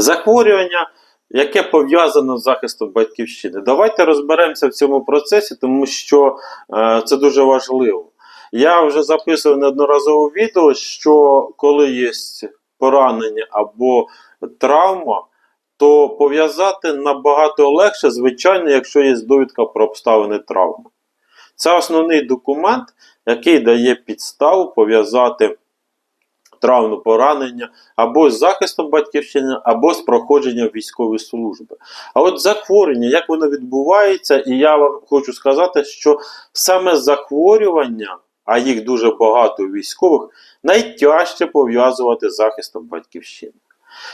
захворювання, яке пов'язано з захистом батьківщини. Давайте розберемося в цьому процесі, тому що е, це дуже важливо. Я вже записував неодноразово відео, що коли є поранення або травма, то пов'язати набагато легше, звичайно, якщо є довідка про обставини травми. Це основний документ, який дає підставу пов'язати травму поранення або з захистом батьківщини, або з проходженням військової служби. А от захворювання, як воно відбувається, і я вам хочу сказати, що саме захворювання, а їх дуже багато військових, найтяжче пов'язувати з захистом батьківщини.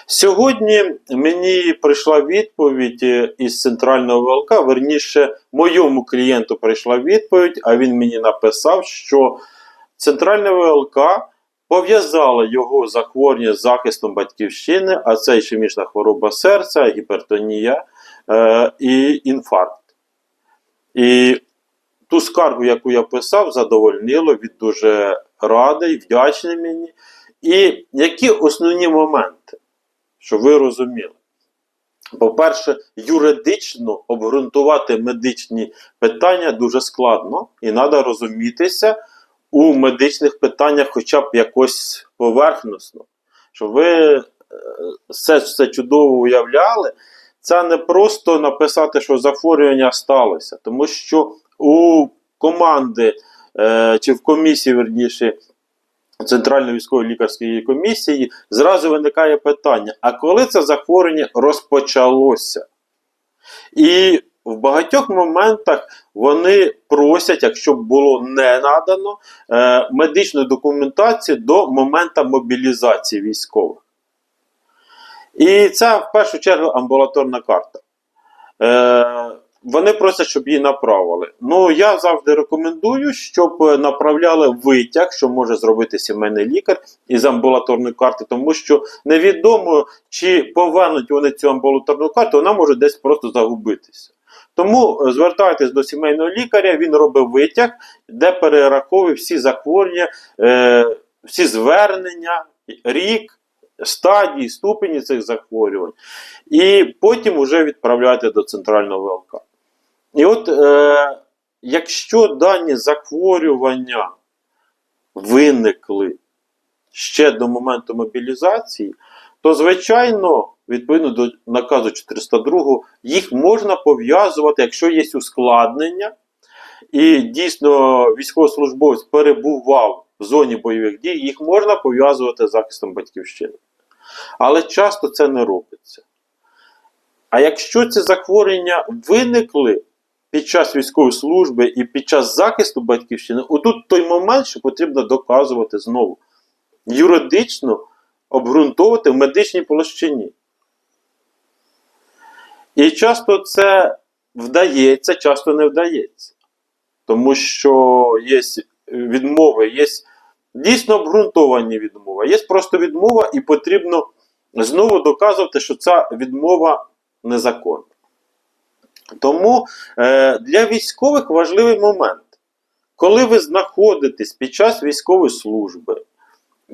Сьогодні мені прийшла відповідь е, із центрального ВЛК, верніше, моєму клієнту прийшла відповідь, а він мені написав, що центральне ВЛК пов'язало його захворювання з захистом батьківщини, а це ішемічна хвороба серця, гіпертонія е, і інфаркт. І ту скаргу, яку я писав, задовольнило, він дуже радий, вдячний мені. І які основні моменти, щоб ви розуміли? По-перше, юридично обґрунтувати медичні питання дуже складно, і треба розумітися у медичних питаннях хоча б якось поверхносно. Щоб ви е, все це чудово уявляли, це не просто написати, що захворювання сталося, тому що у команди е, чи в комісії, верніше, Центральної військової лікарської комісії зразу виникає питання: а коли це захворювання розпочалося? І в багатьох моментах вони просять, якщо було не надано, е, медичну документацію до моменту мобілізації військових. І це в першу чергу амбулаторна карта. Е, вони просять, щоб її направили. Ну, я завжди рекомендую, щоб направляли витяг, що може зробити сімейний лікар із амбулаторної карти, тому що невідомо, чи повернуть вони цю амбулаторну карту, вона може десь просто загубитися. Тому е, звертайтесь до сімейного лікаря, він робить витяг, де перераховує всі захворювання, е, всі звернення, рік, стадії, ступені цих захворювань. І потім вже відправляйте до центрального ВЛК. І от е, якщо дані захворювання виникли ще до моменту мобілізації, то, звичайно, відповідно до наказу 402, їх можна пов'язувати, якщо є ускладнення, і дійсно військовослужбовець перебував в зоні бойових дій, їх можна пов'язувати з захистом батьківщини. Але часто це не робиться. А якщо ці захворювання виникли під час військової служби і під час захисту батьківщини, отут той момент, що потрібно доказувати знову. Юридично обґрунтовувати в медичній площині. І часто це вдається, часто не вдається. Тому що є відмови, є дійсно обґрунтовані відмови, є просто відмова, і потрібно знову доказувати, що ця відмова незаконна. Тому е, для військових важливий момент, коли ви знаходитесь під час військової служби,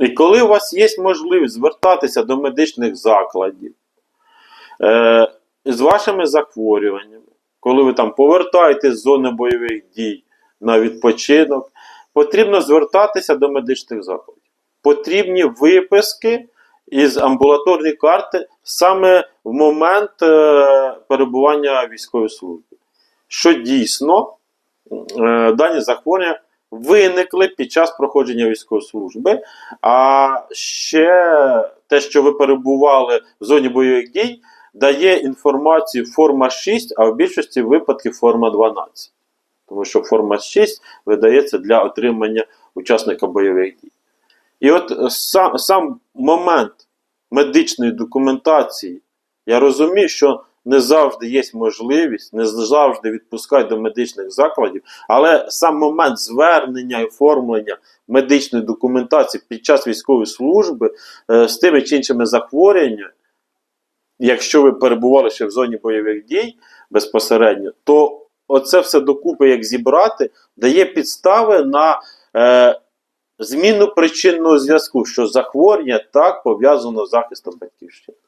і коли у вас є можливість звертатися до медичних закладів е, з вашими захворюваннями, коли ви там повертаєтесь з зони бойових дій на відпочинок, потрібно звертатися до медичних закладів. Потрібні виписки із амбулаторної карти саме в момент е, перебування військової служби. Що дійсно е, дані захворювання виникли під час проходження військової служби, а ще те, що ви перебували в зоні бойових дій, дає інформацію форма 6, а в більшості випадків форма 12. Тому що форма 6 видається для отримання учасника бойових дій. І от е, сам, сам момент медичної документації, я розумію, що не завжди є можливість, не завжди відпускають до медичних закладів, але сам момент звернення і оформлення медичної документації під час військової служби е, з тими чи іншими захворюваннями, якщо ви перебували ще в зоні бойових дій безпосередньо, то оце все докупи, як зібрати, дає підстави на е, зміну причинного зв'язку, що захворювання так пов'язано з захистом батьківщини.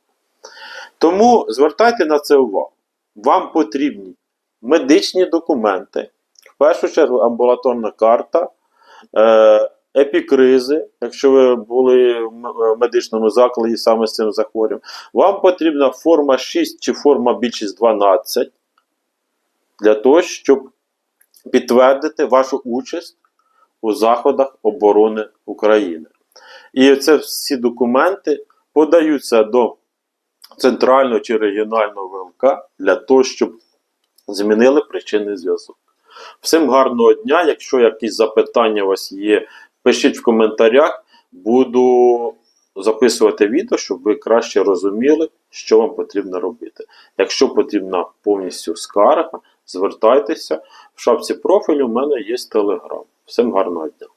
Тому звертайте на це увагу. Вам потрібні медичні документи, в першу чергу амбулаторна карта, е, епікризи, якщо ви були в в медичному закладі саме з цим захворюванням. Вам потрібна форма 6 чи форма більшість 12 для того, щоб підтвердити вашу участь у заходах оборони України. І це всі документи подаються до центрального чи регіонального ВЛК для того, щоб змінили причинний зв'язок. Всім гарного дня. Якщо якісь запитання у вас є, пишіть в коментарях. Буду записувати відео, щоб ви краще розуміли, що вам потрібно робити. Якщо потрібна повністю скарга, звертайтеся. В шапці профілю в мене є телеграм. Всім гарного дня.